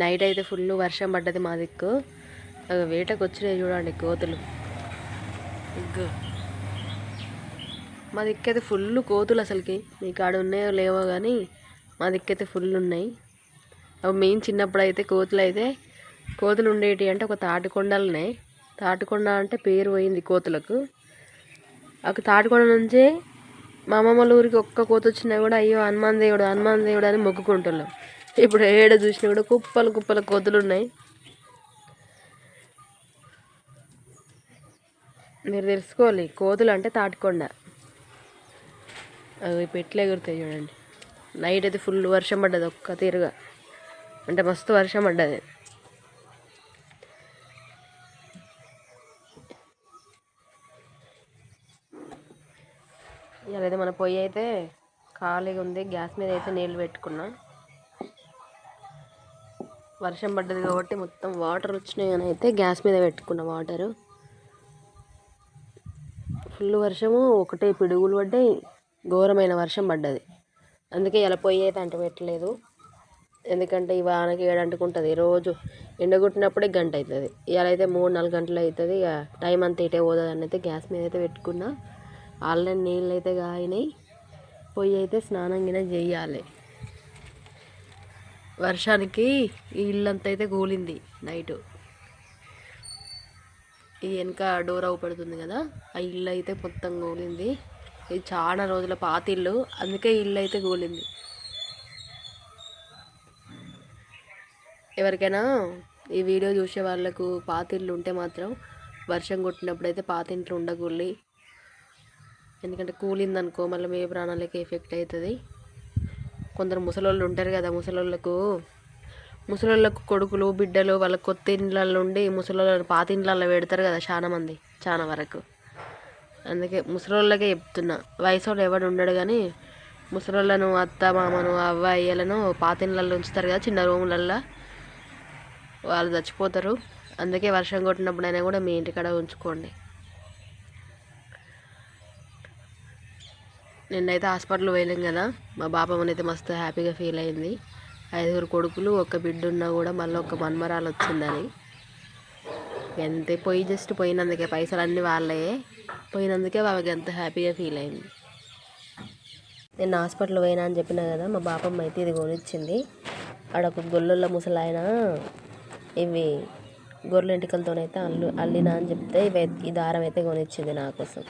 Night అయితే full వర్షం పడ్డది మా దిక్కు. వేటకు వచ్చినాయి చూడండి కోతులు. ఇగ్గు. మా దిక్కైతే ఫుల్ కోతులు అసలుకి. మీ కాడ ఉన్నాయో లేవో కానీ మా దిక్కైతే ఫుల్ ఉన్నాయి. అవి మేము చిన్నప్పుడు అయితే కోతులు అయితే కోతులు ఉండేటి అంటే ఒక తాటికొండలనే. తాటికొండ అంటే పేరు పోయింది కోతులకు. ఒక తాటికొండ నుంచే మా అమ్మమ్మల ఊరికి ఒక్క కోత వచ్చినా కూడా అయ్యో హనుమాన్ దేవుడు హనుమాన్ దేవుడు అని మొక్కుకుంటున్నాం. ఇప్పుడు ఏడ చూసినా కూడా కుప్పలు కుప్పల కోతులు ఉన్నాయి మీరు తెలుసుకోవాలి కోతులు అంటే తాటికొండ. అవి పెట్లు ఎగురుతాయి చూడండి. నైట్ అయితే ఫుల్ వర్షం పడ్డది ఒక్క తీరుగా. అంటే మస్తు వర్షం పడ్డది. ఇలాగైతే మన పొయ్యి అయితే ఖాళీగా ఉంది గ్యాస్ మీద అయితే నీళ్ళు పెట్టుకున్నాం. వర్షం పడ్డది కాబట్టి మొత్తం వాటర్ వచ్చినాయి అని అయితే గ్యాస్ మీద పెట్టుకున్న వాటరు. ఫుల్ వర్షము ఒకటే పిడుగులు పడ్డాయి ఘోరమైన వర్షం పడ్డది. అందుకే ఇలా పొయ్యి అయితే అంట పెట్టలేదు. ఎందుకంటే ఈ వానకి ఏడంటుకుంటుంది రోజు ఎండగొట్టినప్పుడే గంట అవుతుంది ఇవాళ అయితే మూడు నాలుగు గంటలు అవుతుంది ఇక టైం అంతా ఇటే పోతుంది అని అయితే గ్యాస్ మీద అయితే పెట్టుకున్నా. ఆల్రెడీ నీళ్ళు అయితే కాయినాయి పొయ్యి అయితే స్నానం గిన చేయాలి. వర్షానికి ఈ ఇల్లంతా అయితే కూలింది నైట్. ఈ వెనక డోర్ అవుపడుతుంది కదా ఆ ఇల్లు అయితే మొత్తం కూలింది ఇది చాలా రోజుల పాత ఇల్లు అందుకే ఇల్లు అయితే కూలింది ఎవరికైనా ఈ వీడియో చూసే వాళ్ళకు పాత ఇల్లు ఉంటే మాత్రం వర్షం కొట్టినప్పుడు అయితే పాత ఇంట్లో ఉండకూలి ఎందుకంటే కూలింది అనుకో మళ్ళీ మీ ప్రాణాలకి ఎఫెక్ట్ అవుతుంది. కొందరు ముసలోళ్ళు ఉంటారు కదా ముసలోళ్ళకు. ముసలోళ్ళకు కొడుకులు బిడ్డలు వాళ్ళ కొత్త ఇండ్లలో ఉండి ముసలోళ్ళని పాత ఇండ్లలో పెడతారు కదా చాలా మంది చాలా వరకు. అందుకే ముసలోళ్ళకే చెప్తున్నా. వయసు ఎవడు ఉండడు కానీ ముసలోళ్ళను అత్త మామను అవ్వ అయ్యలను పాత ఇండ్లలో ఉంచుతారు కదా చిన్న రూములల్లో. వాళ్ళు చచ్చిపోతారు. అందుకే వర్షం కొట్టినప్పుడైనా కూడా మీ ఇంటికాడ ఉంచుకోండి. నిన్నైతే హాస్పిటల్ పోయలేం కదా మా బాపమ్మని అయితే మస్తు హ్యాపీగా ఫీల్ అయింది. ఐదుగురు కొడుకులు ఒక బిడ్డ ఉన్నా కూడా మళ్ళీ ఒక మన్మరాలు వచ్చిందని. ఎంత పోయి జస్ట్ పోయినందుకే పైసలు అన్నీ వాళ్ళయే పోయినందుకే వాళ్ళకి ఎంత హ్యాపీగా ఫీల్ అయింది. నేను హాస్పిటల్ పోయినా అని చెప్పినా కదా మా బాపమ్మ అయితే ఇది కొనిచ్చింది. ఆడ ఒక గొల్లల ముసలాయన ఇవి గొర్రెల ఎంటికలతోనైతే అల్లు అల్లినా అని చెప్తే ఇవి ఈ దారం అయితే కొనిచ్చింది నా కోసం.